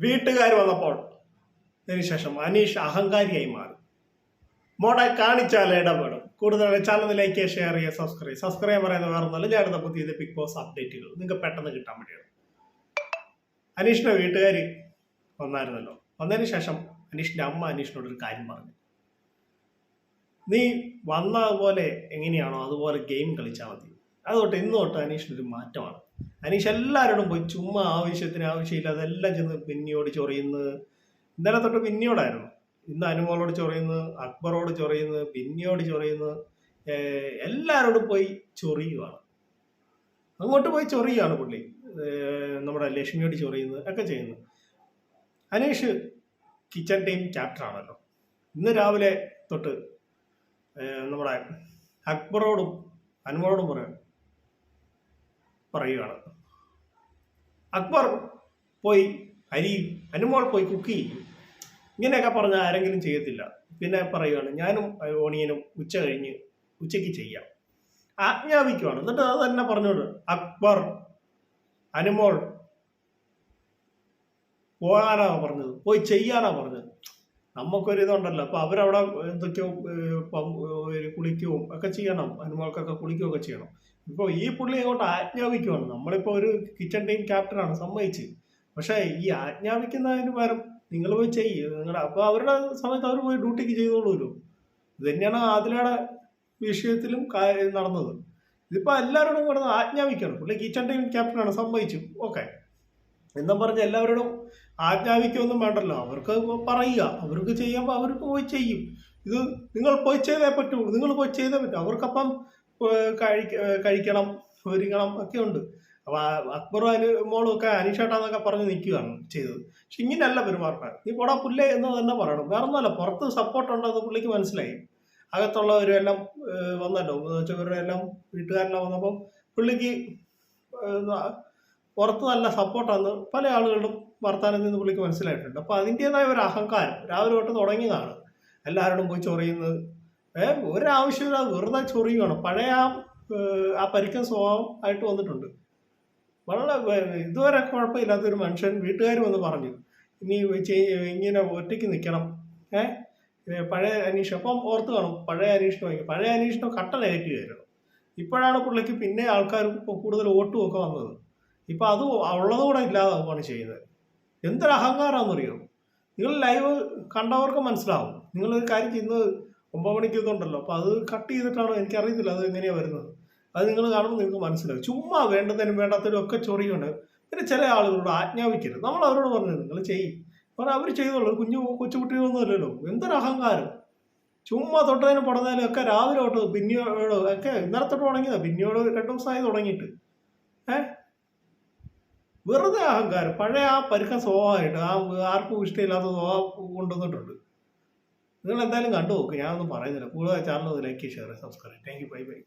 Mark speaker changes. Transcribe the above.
Speaker 1: വീട്ടുകാർ വന്നപ്പോൾ അതിനുശേഷം അനീഷ് അഹങ്കാരിയായി മാറി. മോടെ കാണിച്ചാൽ ഇടപെടും. കൂടുതൽ ചാനൽ ലൈക്ക് ഷെയർ ചെയ്യുക. സബ്സ്ക്രൈബ് സബ്സ്ക്രൈബ് പറയുന്ന വേറെ ഞാൻ അടുത്ത പുതിയ ബിഗ് ബോസ് അപ്ഡേറ്റുകൾ നിങ്ങൾക്ക് പെട്ടെന്ന് കിട്ടാൻ വേണ്ടിയാണ്. അനീഷിന്റെ വീട്ടുകാർ വന്നായിരുന്നല്ലോ. വന്നതിന് ശേഷം അനീഷിന്റെ അമ്മ അനീഷിനോട് ഒരു കാര്യം പറഞ്ഞു. നീ വന്നതുപോലെ എങ്ങനെയാണോ അതുപോലെ ഗെയിം കളിച്ചാൽ മതി. അതുതൊട്ട് ഇന്ന് തൊട്ട് അനീഷിനൊരു മാറ്റമാണ്. അനീഷ് എല്ലാവരോടും പോയി ചുമ്മാ ആവശ്യത്തിന് ആവശ്യമില്ല അതെല്ലാം ചെന്ന് പിന്നിയോട് ചൊറിയുന്നത്. ഇന്നലെ തൊട്ട് പിന്നിയോടായിരുന്നു. ഇന്ന് അനുമോളോട് ചൊറിയുന്നു അക്ബറോട് ചൊറിയുന്നു പിന്നിയോട് ചൊറിയുന്നു. എല്ലാവരോടും പോയി ചൊറിയുവാണ്. അങ്ങോട്ട് പോയി ചൊറിയുകയാണ് പുള്ളി. നമ്മുടെ ലക്ഷ്മിയോട് ചൊറിയുന്നത് ഒക്കെ ചെയ്യുന്നു. അനീഷ് കിച്ചൺ ടീം ക്യാപ്റ്റൻ ആണല്ലോ. ഇന്ന് രാവിലെ തൊട്ട് നമ്മുടെ അക്ബറോടും അനുമോളോടും പറയാം. പറയുകയാണ്. അക്ബർ പോയി അരി അനുമോൾ പോയി കുക്ക് ചെയ്യും. ഇങ്ങനെയൊക്കെ പറഞ്ഞാൽ ആരെങ്കിലും ചെയ്യത്തില്ല. പിന്നെ പറയുകയാണ് ഞാനും ഓണിയനും ഉച്ച കഴിഞ്ഞ് ഉച്ചയ്ക്ക് ചെയ്യാം. ആജ്ഞാപിക്കുവാണ്. എന്നിട്ട് അത് തന്നെ പറഞ്ഞോട് അക്ബർ അനുമോൾ പോകാനാ പറഞ്ഞത്. പോയി ചെയ്യാനാ പറഞ്ഞത്. നമുക്കൊരു ഇതുണ്ടല്ലോ അപ്പൊ അവരവിടെ എന്തൊക്കെയോ കുളിക്കുകയും ഒക്കെ ചെയ്യണം. അനുമോൾക്കൊക്കെ കുളിക്കുകയൊക്കെ ചെയ്യണം. ഇപ്പോൾ ഈ പുള്ളി അങ്ങോട്ട് ആജ്ഞാപിക്കുവാണ്. നമ്മളിപ്പോൾ ഒരു കിച്ചൺ ടീം ക്യാപ്റ്റനാണ് സമ്മതിച്ച്. പക്ഷേ ഈ ആജ്ഞാപിക്കുന്നതിന് പകരം നിങ്ങൾ പോയി ചെയ്യുക നിങ്ങളുടെ അപ്പോൾ അവരുടെ സമയത്ത് അവർ പോയി ഡ്യൂട്ടിക്ക് ചെയ്തോളൂല്ലോ ഇത് തന്നെയാണ് ആദിലയുടെ വിഷയത്തിലും നടന്നത്. ഇതിപ്പോൾ എല്ലാവരോടും കൂടെ ആജ്ഞാപിക്കണം. പുള്ളി കിച്ചൺ ടീം ക്യാപ്റ്റനാണ് സമ്മതിച്ചു. ഓക്കെ എന്നും പറഞ്ഞ് എല്ലാവരോടും ആജ്ഞാപിക്കൊന്നും വേണ്ടല്ലോ. അവർക്ക് പറയുക. അവർക്ക് ചെയ്യുമ്പോൾ അവർ പോയി ചെയ്യും. ഇത് നിങ്ങൾ പോയി ചെയ്തേ പറ്റുള്ളൂ നിങ്ങൾ പോയി ചെയ്തേ പറ്റൂ. അവർക്കപ്പം കഴിക്ക- കഴിക്കണം ഒരുങ്ങണം ഒക്കെ ഉണ്ട്. അപ്പൊ അക്ബർ അനു മോളും ഒക്കെ അനീഷേട്ടാന്നൊക്കെ പറഞ്ഞ് നിൽക്കുകയാണ് ചെയ്തത്. പക്ഷെ ഇങ്ങനെയല്ല പെരുമാറണം. നീ പോടാ പുല്ലേ എന്ന് തന്നെ പറയണം. വേറെ ഒന്നുമല്ല. പുറത്ത് സപ്പോർട്ട് ഉണ്ടെന്ന് പുള്ളിക്ക് മനസ്സിലായി. അകത്തുള്ളവരും എല്ലാം വന്നല്ലോ. എല്ലാം വീട്ടുകാരെല്ലാം വന്നപ്പോൾ പുള്ളിക്ക് പുറത്ത് നല്ല സപ്പോർട്ടാന്ന് പല ആളുകളും വർത്താനത്തിൽ നിന്ന് പുള്ളിക്ക് മനസ്സിലായിട്ടുണ്ട്. അപ്പൊ അതിന്റെതായ ഒരു അഹങ്കാരം. രാവിലെ തൊട്ട് തുടങ്ങിയതാണ്. എല്ലാവരോടും പോയി ചൊറിയുന്നത്. ഏഹ് ഒരാവശ്യമില്ല വെറുതെ ചൊറിയുകയാണ് പഴയ ആ പരിക്കൻ സ്വഭാവം ആയിട്ട് വന്നിട്ടുണ്ട്. വളരെ ഇതുവരെ കുഴപ്പമില്ലാത്തൊരു മനുഷ്യൻ വീട്ടുകാർ വന്ന് പറഞ്ഞു ഇനി ഇങ്ങനെ ഒറ്റയ്ക്ക് നിൽക്കണം. ഏഹ് പഴയ അനീഷ് അപ്പം ഓർത്ത് കാണും പഴയ അനീഷിനെ പഴയ അനീഷിനെ കട്ട വരണം ഇപ്പോഴാണ് പുള്ളിക്ക് പിന്നെ ആൾക്കാർ കൂടുതൽ വോട്ടും ഒക്കെ വന്നത്. ഇപ്പൊ അത് ഉള്ളത് കൂടെ ഇല്ലാതാവുകയാണ് ചെയ്യുന്നത്. എന്തൊരു അഹങ്കാരമാണെന്നറിയോ നിങ്ങൾ ലൈവ് കണ്ടവർക്ക് മനസ്സിലാവും. നിങ്ങളൊരു കാര്യം ചെയ്യുന്നത് ഒമ്പത് മണിക്ക് ഇതുണ്ടല്ലോ. അപ്പൊ അത് കട്ട് ചെയ്തിട്ടാണോ? എനിക്കറിയത്തില്ല. അത് എങ്ങനെയാണ് വരുന്നത്? അത് നിങ്ങൾ കാണുമ്പോൾ നിങ്ങൾക്ക് മനസ്സിലാവും. ചുമ്മാ വേണ്ടതിനും വേണ്ടാത്തതിനും ഒക്കെ ചൊറിയുണ്ട്. പിന്നെ ചില ആളുകളോട് ആജ്ഞാപിക്കരുത്. നമ്മൾ അവരോട് പറഞ്ഞു നിങ്ങൾ ചെയ്യും. പറഞ്ഞാൽ അവർ ചെയ്തോളൂ. കുഞ്ഞു കൊച്ചുകുട്ടികളൊന്നും അല്ലല്ലോ. എന്തൊരു അഹങ്കാരം ചുമ്മാ തൊട്ടതിനും പടന്നതിനും ഒക്കെ രാവിലെ തൊട്ട് പിന്നിയോട് ഒക്കെ ഇന്നലെ തൊട്ട് തുടങ്ങിയതാണ് പിന്നിയോട് രണ്ടു ദിവസമായി തുടങ്ങിയിട്ട്. ഏ? വെറുതെ അഹങ്കാരം. പഴയ ആ പരുക്ക സ്വഭാവമായിട്ട് ആ ആർക്കും ഇഷ്ടമില്ലാത്ത സ്വഭാവം കൊണ്ടുവന്നിട്ടുണ്ട്. നിങ്ങൾ എന്തായാലും കണ്ടു നോക്ക് ഞാനൊന്നും പറയുന്നില്ല. കൂടുതൽ ചാനൽ ലൈക്ക് ചെയ്യുക share subscribe thank you bye bye